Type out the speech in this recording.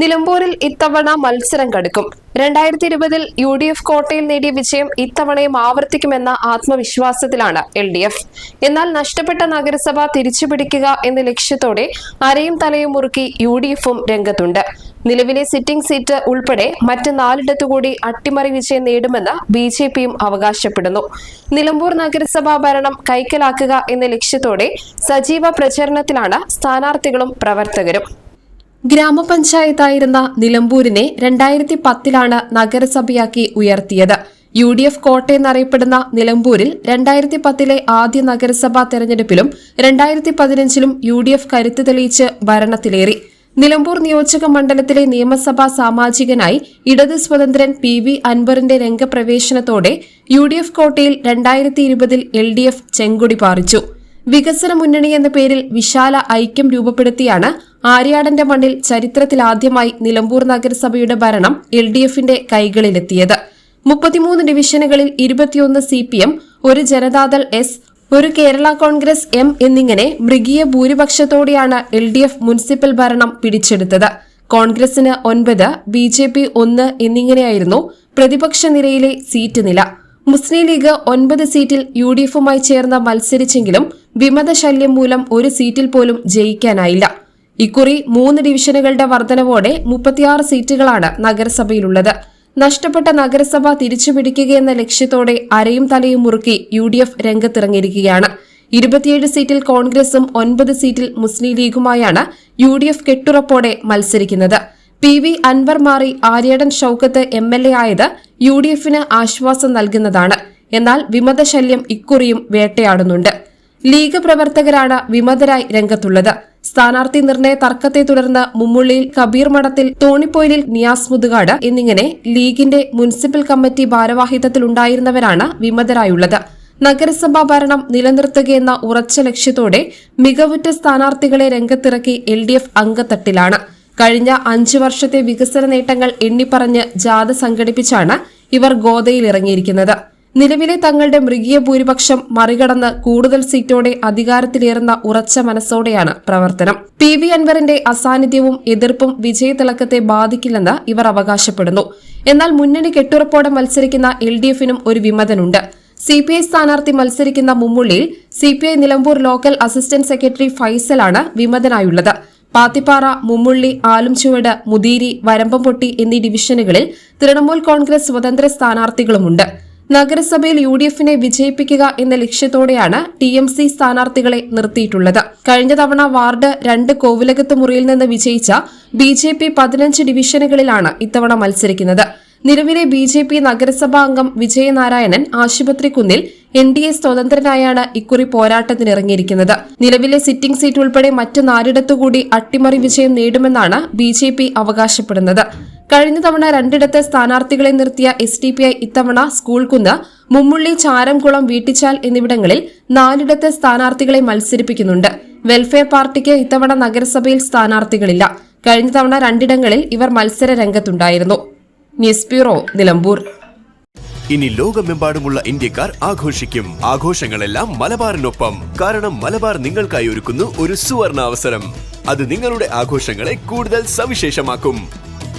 നിലമ്പൂരിൽ ഇത്തവണ മത്സരം കടുക്കും. രണ്ടായിരത്തി ഇരുപതിൽ യു ഡി എഫ് കോട്ടയിൽ നേടിയ വിജയം ഇത്തവണയും ആവർത്തിക്കുമെന്ന ആത്മവിശ്വാസത്തിലാണ് എൽ ഡി എഫ് എന്നാൽ നഷ്ടപ്പെട്ട നഗരസഭ തിരിച്ചുപിടിക്കുക എന്ന ലക്ഷ്യത്തോടെ അരയും തലയും മുറുക്കി യു ഡി എഫും രംഗത്തുണ്ട്. നിലവിലെ സിറ്റിംഗ് സീറ്റ് ഉൾപ്പെടെ മറ്റ് നാലിടത്തുകൂടി അട്ടിമറി വിജയം നേടുമെന്ന് ബി ജെ പിയും അവകാശപ്പെടുന്നു. നിലമ്പൂർ നഗരസഭാ ഭരണം കൈക്കലാക്കുക എന്ന ലക്ഷ്യത്തോടെ സജീവ പ്രചരണത്തിലാണ് സ്ഥാനാർത്ഥികളും പ്രവർത്തകരും. ഗ്രാമപഞ്ചായത്തായിരുന്ന നിലമ്പൂരിനെ രണ്ടായിരത്തി പത്തിലാണ് നഗരസഭയാക്കി ഉയർത്തിയത്. യു ഡി എഫ് കോട്ടയെന്നറിയപ്പെടുന്ന നിലമ്പൂരിൽ രണ്ടായിരത്തി പത്തിലെ ആദ്യ നഗരസഭാ തെരഞ്ഞെടുപ്പിലും രണ്ടായിരത്തി പതിനഞ്ചിലും യു ഡി എഫ് കരുത്ത് തെളിയിച്ച് ഭരണത്തിലേറി. നിലമ്പൂർ നിയോജക മണ്ഡലത്തിലെ നിയമസഭാ സാമാജികനായി ഇടത് സ്വതന്ത്രൻ പി വി അൻവറിന്റെ രംഗപ്രവേശനത്തോടെ യു ഡി എഫ് കോട്ടയിൽ രണ്ടായിരത്തി ഇരുപതിൽ എൽ ഡി എഫ് ചെങ്കുടി പാറിച്ചു. വികസന മുന്നണി എന്ന പേരിൽ വിശാല ഐക്യം രൂപപ്പെടുത്തിയാണ് ആര്യാടന്റെ മണ്ണിൽ ചരിത്രത്തിലാദ്യമായി നിലമ്പൂർ നഗരസഭയുടെ ഭരണം എൽ ഡി എഫിന്റെ കൈകളിലെത്തിയത്. മുപ്പത്തിമൂന്ന് ഡിവിഷനുകളിൽ ഇരുപത്തിയൊന്ന് സി പി എം ഒരു ജനതാദൾ എസ് ഒരു കേരള കോൺഗ്രസ് എം എന്നിങ്ങനെ മൃഗീയ ഭൂരിപക്ഷത്തോടെയാണ് എൽ ഡി എഫ് മുനിസിപ്പൽ ഭരണം പിടിച്ചെടുത്തത്. കോൺഗ്രസിന് ഒൻപത് ബി ജെ പി ഒന്ന് എന്നിങ്ങനെയായിരുന്നു പ്രതിപക്ഷ നിരയിലെ സീറ്റ് നില. മുസ്ലിം ലീഗ് ഒൻപത് സീറ്റിൽ യു ഡി എഫുമായി ചേർന്ന് മത്സരിച്ചെങ്കിലും വിമതശല്യം മൂലം ഒരു സീറ്റിൽ പോലും ജയിക്കാനായില്ല. ഇക്കുറി മൂന്ന് ഡിവിഷനുകളുടെ വർധനവോടെ മുപ്പത്തിയാറ് സീറ്റുകളാണ് നഗരസഭയിലുള്ളത്. നഷ്ടപ്പെട്ട നഗരസഭ തിരിച്ചുപിടിക്കുകയെന്ന ലക്ഷ്യത്തോടെ അരയും തലയും മുറുക്കി യു ഡി എഫ് രംഗത്തിറങ്ങിയിരിക്കുകയാണ്. ഇരുപത്തിയേഴ് സീറ്റിൽ കോൺഗ്രസും ഒൻപത് സീറ്റിൽ മുസ്ലിം ലീഗുമായാണ് യു ഡി എഫ് കെട്ടുറപ്പോടെ മത്സരിക്കുന്നത്. പി വി അൻവർ മാറി Aryadan Shoukath M L A U D D എഫിന് ആശ്വാസം നൽകുന്നതാണ്. എന്നാൽ വിമതശല്യം ഇക്കുറിയും വേട്ടയാടുന്നുണ്ട്. ലീഗ് പ്രവർത്തകരാണ് വിമതരായി രംഗത്തുള്ളത്. സ്ഥാനാർത്ഥി നിർണയ തർക്കത്തെ തുടർന്ന് മുമ്മുള്ളിയിൽ കബീർ മഠത്തിൽ തോണിപ്പൊയിലിൽ നിയാസ് മുതുകാട് എന്നിങ്ങനെ ലീഗിന്റെ മുനിസിപ്പൽ കമ്മിറ്റി ഭാരവാഹിത്വത്തിലുണ്ടായിരുന്നവരാണ് വിമതരായുള്ളത്. നഗരസഭാ ഭരണം നിലനിർത്തുകയെന്ന ഉറച്ച ലക്ഷ്യത്തോടെ മികവുറ്റ സ്ഥാനാർത്ഥികളെ രംഗത്തിറക്കി എൽ ഡി എഫ് അംഗത്തട്ടിലാണ്. കഴിഞ്ഞ അഞ്ചു വർഷത്തെ വികസന നേട്ടങ്ങൾ എണ്ണിപ്പറഞ്ഞ് ജാഥ സംഘടിപ്പിച്ചാണ് ഇവർ ഗോതയിലിറങ്ങിയിരിക്കുന്നത് നിലവിലെ തങ്ങളുടെ മൃഗീയ ഭൂരിപക്ഷം മറികടന്ന് കൂടുതൽ സീറ്റോടെ അധികാരത്തിലേറുന്ന ഉറച്ച മനസ്സോടെയാണ് പ്രവർത്തനം. പി വി അൻവറിന്റെ അസാന്നിധ്യവും എതിർപ്പും വിജയതിളക്കത്തെ ബാധിക്കില്ലെന്ന് ഇവർ അവകാശപ്പെടുന്നു. എന്നാൽ മുന്നണി കെട്ടുറപ്പോടെ മത്സരിക്കുന്ന എൽ ഡി എഫിനും ഒരു വിമതനുണ്ട്. സി പി ഐ സ്ഥാനാർത്ഥി മത്സരിക്കുന്ന മുമ്മുള്ളിയിൽ C P I Nilambur local assistant secretary ഫൈസലാണ് വിമതനായുള്ളത്. പാത്തിപ്പാറ മുമ്മുള്ളി ആലുംചുവട് മുതിരി വരമ്പംപൊട്ടി എന്നീ ഡിവിഷനുകളിൽ തൃണമൂൽ കോൺഗ്രസ് സ്വതന്ത്ര സ്ഥാനാർത്ഥികളുമുണ്ട്. നഗരസഭയിൽ യു ഡി എഫിനെ വിജയിപ്പിക്കുക എന്ന ലക്ഷ്യത്തോടെയാണ് ടി എം സി സ്ഥാനാർത്ഥികളെ നിർത്തിയിട്ടുള്ളത്. കഴിഞ്ഞ തവണ വാർഡ് രണ്ട് കോവിലകത്ത് മുറിയിൽ നിന്ന് വിജയിച്ച ബി ജെ പി പതിനഞ്ച് ഡിവിഷനുകളിലാണ് ഇത്തവണ മത്സരിക്കുന്നത്. നിലവിലെ ബി ജെ പി നഗരസഭാ അംഗം വിജയനാരായണൻ ആശുപത്രിക്കുന്നിൽ എൻ ഡി എ സ്വതന്ത്രനായാണ് ഇക്കുറി പോരാട്ടത്തിനിറങ്ങിയിരിക്കുന്നത്. നിലവിലെ സിറ്റിംഗ് സീറ്റ് ഉൾപ്പെടെ മറ്റ് നാലിടത്തുകൂടി അട്ടിമറി വിജയം നേടുമെന്നാണ് ബി ജെ പി അവകാശപ്പെടുന്നത്. കഴിഞ്ഞ തവണ രണ്ടിടത്ത് സ്ഥാനാർത്ഥികളെ നിർത്തിയ എസ് ഡി പി ഐ ഇത്തവണ സ്കൂൾകുന്ന് മുമ്മുള്ളി ചാരംകുളം വീട്ടിച്ചാൽ എന്നിവിടങ്ങളിൽ നാലിടത്ത് സ്ഥാനാർത്ഥികളെ മത്സരിപ്പിക്കുന്നുണ്ട്. വെൽഫെയർ പാർട്ടിക്ക് ഇത്തവണ നഗരസഭയിൽ സ്ഥാനാർത്ഥികളില്ല. കഴിഞ്ഞ തവണ രണ്ടിടങ്ങളിൽ ഇവർ മത്സര രംഗത്തുണ്ടായിരുന്നു. News bureau Nilambur. ഇനി ലോകമെമ്പാടുമുള്ള ഇന്ത്യക്കാർ ആഘോഷിക്കും. ആഘോഷങ്ങളെല്ലാം മലബാറിനൊപ്പം. കാരണം മലബാർ നിങ്ങൾക്കായി ഒരുക്കുന്നു ഒരു സുവർണ അവസരം അത് നിങ്ങളുടെ ആഘോഷങ്ങളെ കൂടുതൽ സവിശേഷമാക്കും.